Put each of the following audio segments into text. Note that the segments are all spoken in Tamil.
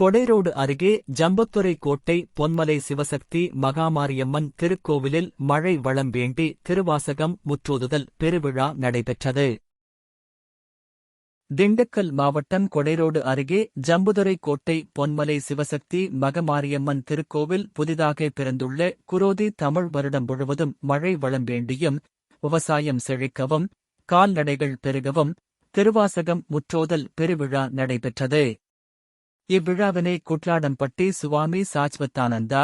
கொடைரோடு அருகே ஜம்பத்துறை கோட்டை பொன்மலை சிவசக்தி மகாமாரியம்மன் திருக்கோவிலில் மழை வளம் வேண்டி திருவாசகம் முற்றோதுதல் பெருவிழா நடைபெற்றது. திண்டுக்கல் மாவட்டம் கொடைரோடு அருகே ஜம்புதுரை கோட்டை பொன்மலை சிவசக்தி மகமாரியம்மன் திருக்கோவில் புதிதாக பிறந்துள்ள குரோதி தமிழ் வருடம் முழுவதும் மழை வளம் வேண்டியும் விவசாயம் செழிக்கவும் கால்நடைகள் பெருகவும் திருவாசகம் முற்றோதல் பெருவிழா நடைபெற்றது. இவ்விழாவினை குட்லாடம்பட்டி சுவாமி சாச்வத்தானந்தா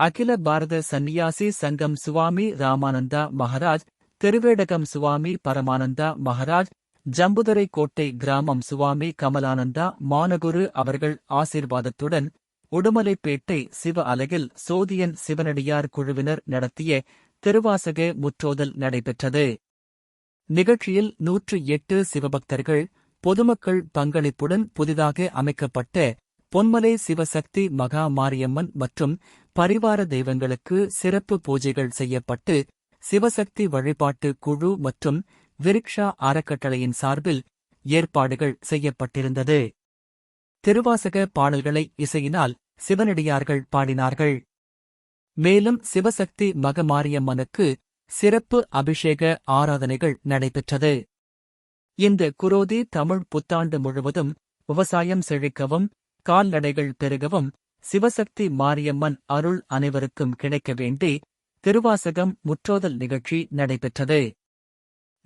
அகில பாரத சந்நியாசி சங்கம் சுவாமி ராமானந்தா மகாராஜ் திருவேடகம் சுவாமி பரமானந்தா மகாராஜ் ஜம்புதரை கோட்டை கிராமம் சுவாமி கமலானந்தா மானகுரு அவர்கள் ஆசீர்வாதத்துடன் உடுமலைப்பேட்டை சிவ அலகில் சோதியன் சிவனடியார் குழுவினர் நடத்திய திருவாசக முற்றோதல் நடைபெற்றது. நிகழ்ச்சியில் நூற்று எட்டு சிவபக்தர்கள் பொதுமக்கள் பங்களிப்புடன் புதிதாக அமைக்கப்பட்ட பொன்மலை சிவசக்தி மகா மாரியம்மன் மற்றும் பரிவார தெய்வங்களுக்கு சிறப்பு பூஜைகள் செய்யப்பட்டு சிவசக்தி வழிபாட்டு குழு மற்றும் விரிக்ஷா அறக்கட்டளையின் சார்பில் ஏற்பாடுகள் செய்யப்பட்டிருந்தது. திருவாசக பாடல்களை இசையினால் சிவனடியார்கள் பாடினார்கள். மேலும் சிவசக்தி மகமாரியம்மனுக்கு சிறப்பு அபிஷேக ஆராதனைகள் நடைபெற்றது. இந்த குரோதி தமிழ் புத்தாண்டு முழுவதும் விவசாயம் செழிக்கவும் கால்நடைகள் பெருகவும் சிவசக்தி மாரியம்மன் அருள் அனைவருக்கும் கிடைக்க வேண்டி திருவாசகம் முற்றோதல் நிகழ்ச்சி நடைபெற்றது.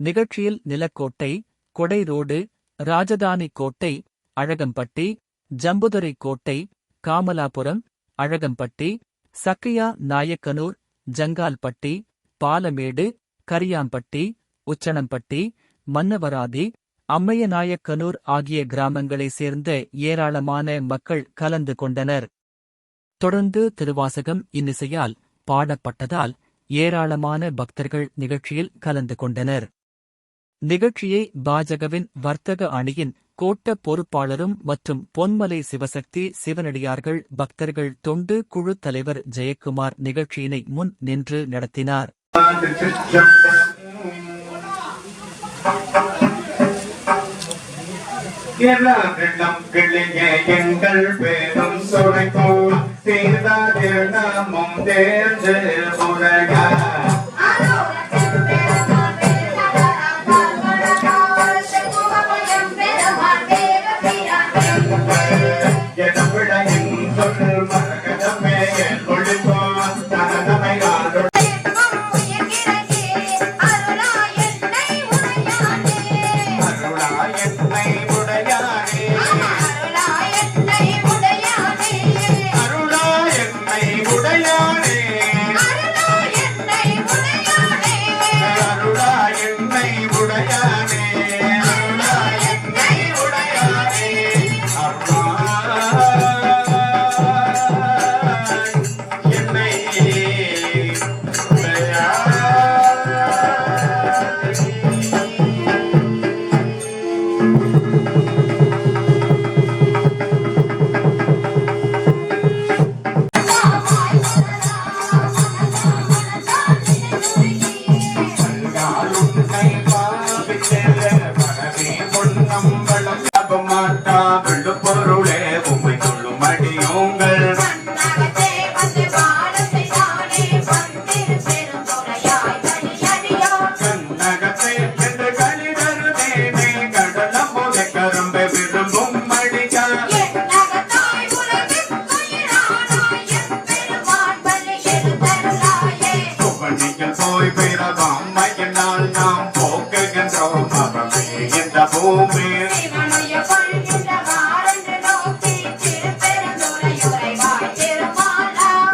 நிகழ்ச்சியில் நிலக்கோட்டை கொடை ரோடு ராஜதானி கோட்டை அழகம்பட்டி ஜம்புதுரை கோட்டை காமலாபுரம் அழகம்பட்டி சக்கையா நாயக்கனூர் ஜங்கால்பட்டி பாலமேடு கரியாம்பட்டி உச்சனம்பட்டி மன்னவராதி அம்மையநாயக்கனூர் ஆகிய கிராமங்களைச் சேர்ந்த ஏராளமான மக்கள் கலந்து கொண்டனர். தொடர்ந்து திருவாசகம் இன்னிசையால் பாடப்பட்டதால் ஏராளமான பக்தர்கள் நிகழ்ச்சியில் கலந்து கொண்டனர். நிகழ்ச்சியை பாஜகவின் வர்த்தக அணியின் கோட்ட பொறுப்பாளரும் மற்றும் பொன்மலை சிவசக்தி சிவனடியார்கள் பக்தர்கள் தொண்டு குழு தலைவர் ஜெயக்குமார் நிகழ்ச்சியினை முன் நின்று நடத்தினார். எங்கள் பேரும் சுரைக்கும் சீர்தாதில் நாமும் தேர்ந்து முறைய இந்த பூமி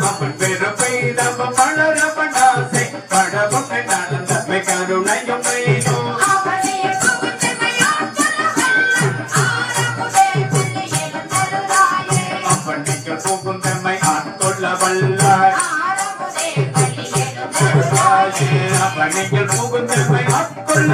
அவன் பெருமை நம்ம மலரவனாசை படவும் நடந்தமை கருணையும் மெய்யோ அவனிகள் போகும் தம்மை ஆட்கொள்ள வல்லாய் போகும் தம்மை ஆட்கொள்ள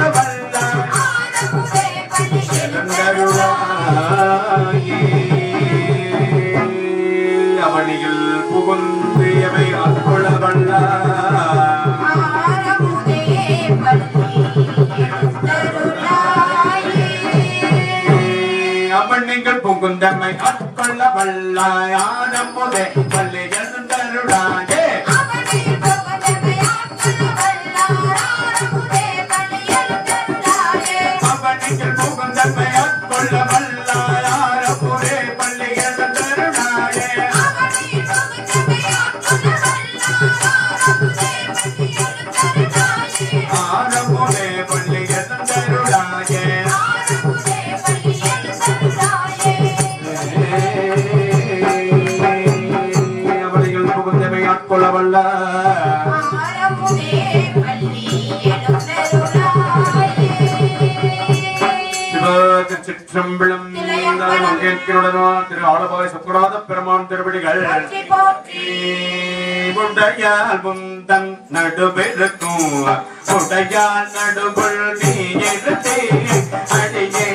குந்தமை கட்கொள்ள வல்லாயானமுதே பள்ளி எழுந்தருடா புகழ் உடையால் முந்தன் நடுவெருக்கும். உடையால் நடுவுள் நீ எழுதி அடியே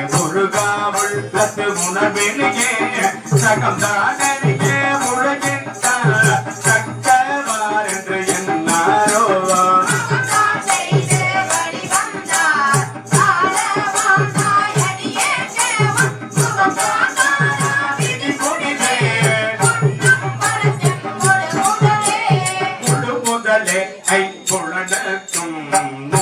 முருகாவுள் தத்து உணவெளியே சகம் ஐ புலனக்கும்.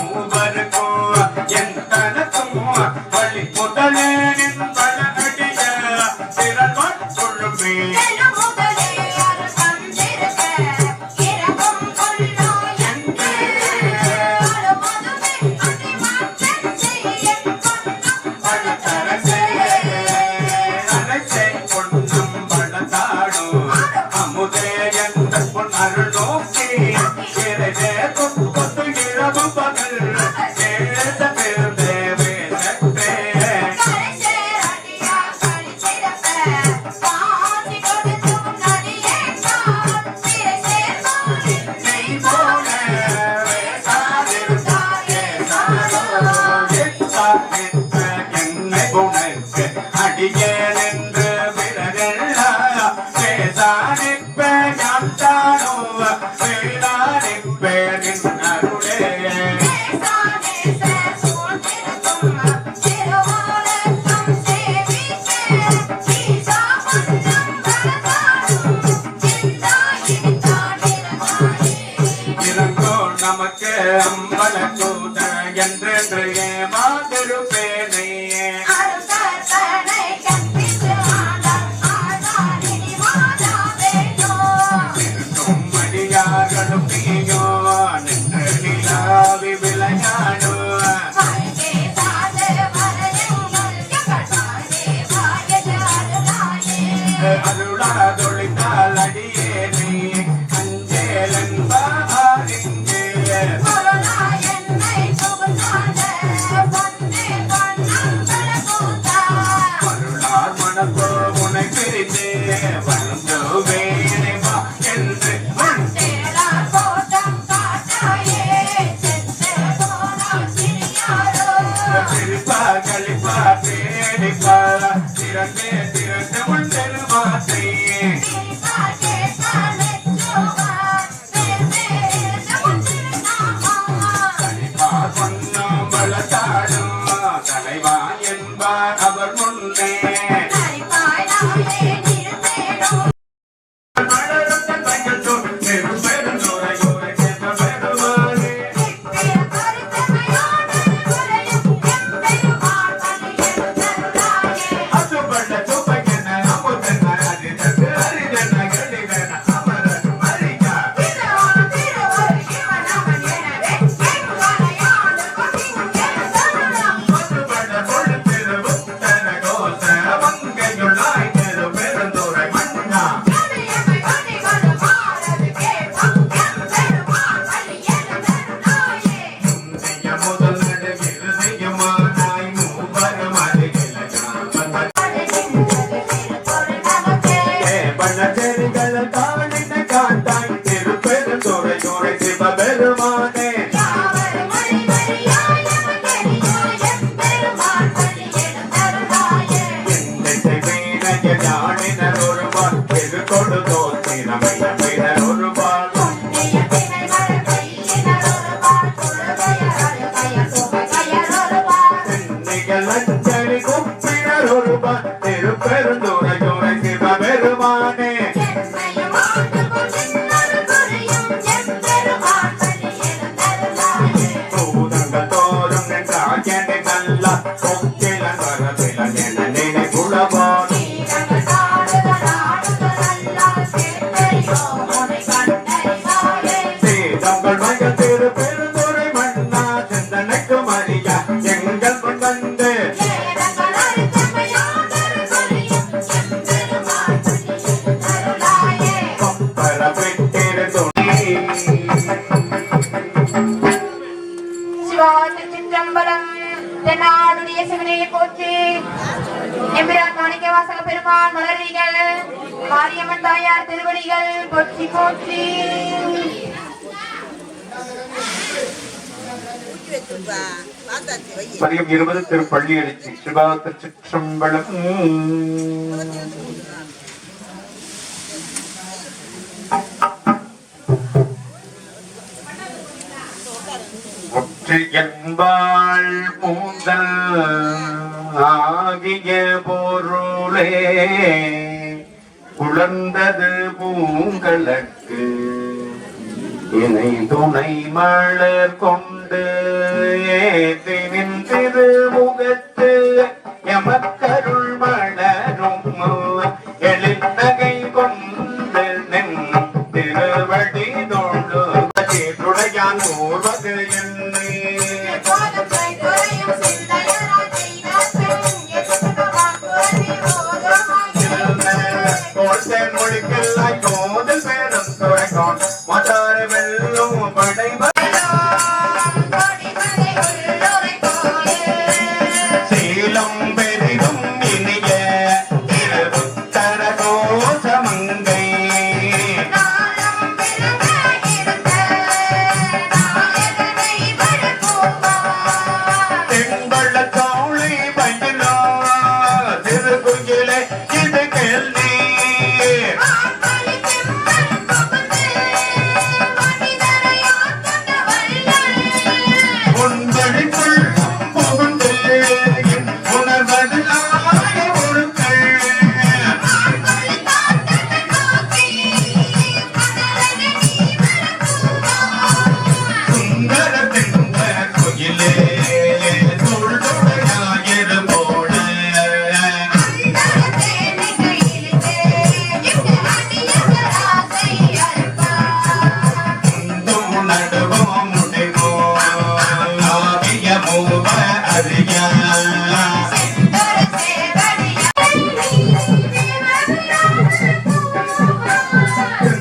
മാതൃപേ கொடிகள் போற்றி போற்றி. மதியம் இருபது திருப்பள்ளி எழுச்சி சிவா திருச்சிற்றம்பலம். ஒற்று என்பாள் மூந்தல் ஆகிய பொருளே. சுரந்தது பூங்களுக்கு இணை துணை மலர் கொண்டு ஏத்தி நின்றிருவோம்